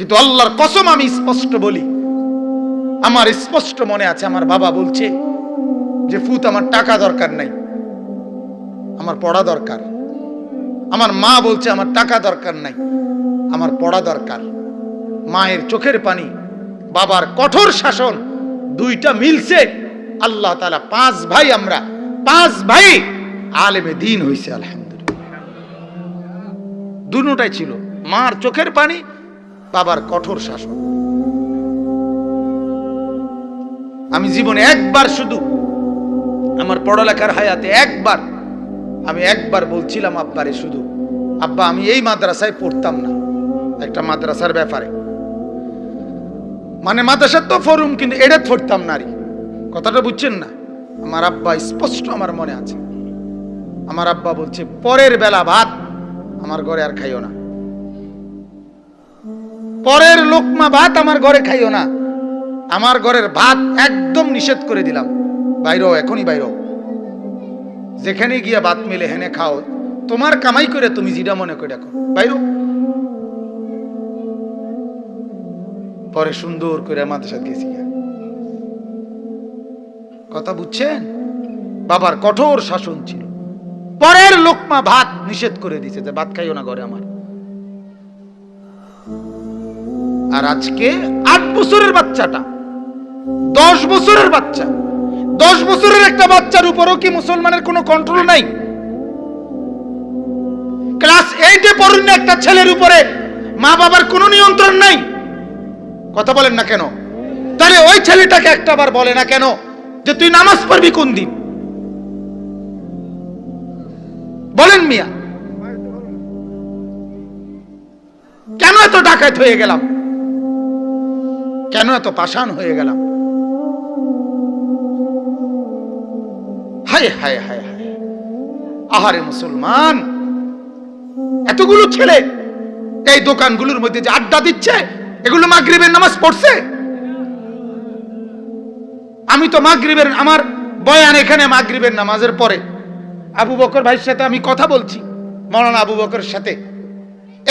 কিন্তু আল্লাহর কসম আমি স্পষ্ট বলি, আমার স্পষ্ট মনে আছে, আমার বাবা বলছে যে, ফুত, আমার টাকা দরকার নাই, আমার পড়া দরকার। আমার মা বলছে, আমার টাকা দরকার নাই, আমার পড়া দরকার। মায়ের চোখের পানি, বাবার কঠোর শাসন, দুইটা মিলছে। আল্লাহ তালা পাঁচ ভাই আমরা, পাঁচ ভাই আলেমে দিন হইছে, আলহামদুলিল্লাহ। দুটাই ছিল, মার চোখের পানি বাবার কঠোর শাসন। আমি জীবনে একবার শুধু আমার পড়ালেখার হায়াতে একবার, আমি একবার বলছিলাম, আব্বারে, শুধু, আব্বা, আমি এই মাদ্রাসায় পড়তাম না। একটা মাদ্রাসার ব্যাপারে। মানে মাদ্রাসার তো ফরুম, কিন্তু এটা পড়তাম নারী। কথাটা বুঝছেন না? আমার আব্বা স্পষ্ট আমার মনে আছে। আমার আব্বা বলছে, পরের বেলা ভাত আমার ঘরে আর খাইও না। পরের লোকমা ভাত আমার ঘরে খাইও না। আমার ঘরের ভাত একদম নিষেধ করে দিলাম। বাইর, এখনই বাইর। যেখানে গিয়া ভাত মেলে, হেনে খাও। তোমার কামাই করে তুমি যেটা মনে করে দেখো বাইর। পরে সুন্দর করে মাদ্রাসা গেছি কথা বুঝছেন? বাবার কঠোর শাসন ছিল। পরের লোকমা ভাত নিষেধ করে দিছে যে, ভাত খাইও না ঘরে আমার। আর আজকে আট বছরের বাচ্চাটা, দশ বছরের বাচ্চা। দশ বছরের একটা বাচ্চার উপরও কি মুসলমানের কোনো কন্ট্রোল নাই? ক্লাস এইটে পড়ুন একটা ছেলের উপরে মা বাবার কোনো নিয়ন্ত্রণ নাই। কথা বলেন না কেন? তাহলে ওই ছেলেটাকে একটা বার বলে না কেন যে তুই নামাজ পড়বি কোন দিন? বলেন মিয়া। কেন এত ডাকাত হয়ে গেলাম? কেন এত পাষাণ হয়ে গেলাম? হায় হায় হায় হায়। আহারে মুসলমান, এতগুলো ছেলে এই দোকানগুলোর মধ্যে যে আড্ডা দিচ্ছে, এগুলো মাগরিবের নামাজ পড়ছে? আমি তো মাগরিবের, আমার বয়ান এখানে মাগরিবের নামাজের পরে। আবু বকর ভাইয়ের সাথে আমি কথা বলছি, মৌলানা আবু বকরের সাথে।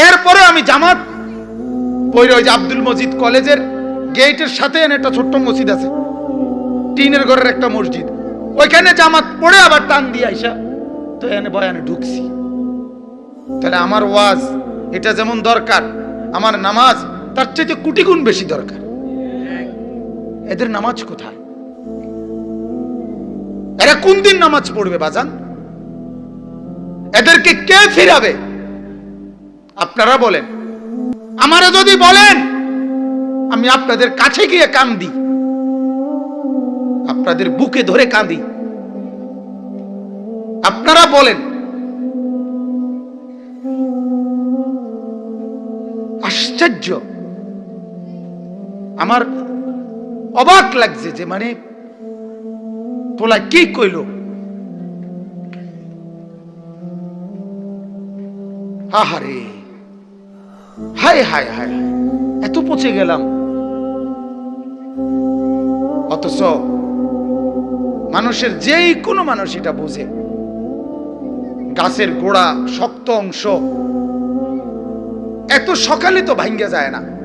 এরপরে আমি জামাত ওই যে আব্দুল মজিদ কলেজের গেটের সাথে একটা ছোট্ট মসজিদ আছে। টিনের ঘরের একটা মসজিদ। ওইখানে জামাত পড়ে আবার টান দিয়ে আইসা, তো এনে বয়ানে ঢুকছি। তাহলে আমার ওয়াজ, এটা যেমন দরকার, আমার নামাজ, তার চাইতে কোটি গুণ বেশি দরকার। এদের নামাজ কোথায়? এরা কোন দিন নামাজ পড়বে বাজান? এদেরকে কে ফিরাবে? আপনারা বলেন। আমারা যদি বলেন আমি আপনাদের কাছে গিয়ে কান্দি। আপনাদের বুকে ধরে কাঁদি আপনারা বলেন, আশ্চর্য। আমার অবাক লাগছে যে মানে পোলা কি কইল? আহারে হায় হায় হায়, এত পচে গেলাম। অথচ মানুষের যেই কোনো মানুষ এটা বোঝে। গাছের গোড়া শক্ত অংশ। এত সকালে তো ভাঙ্গে যায় না।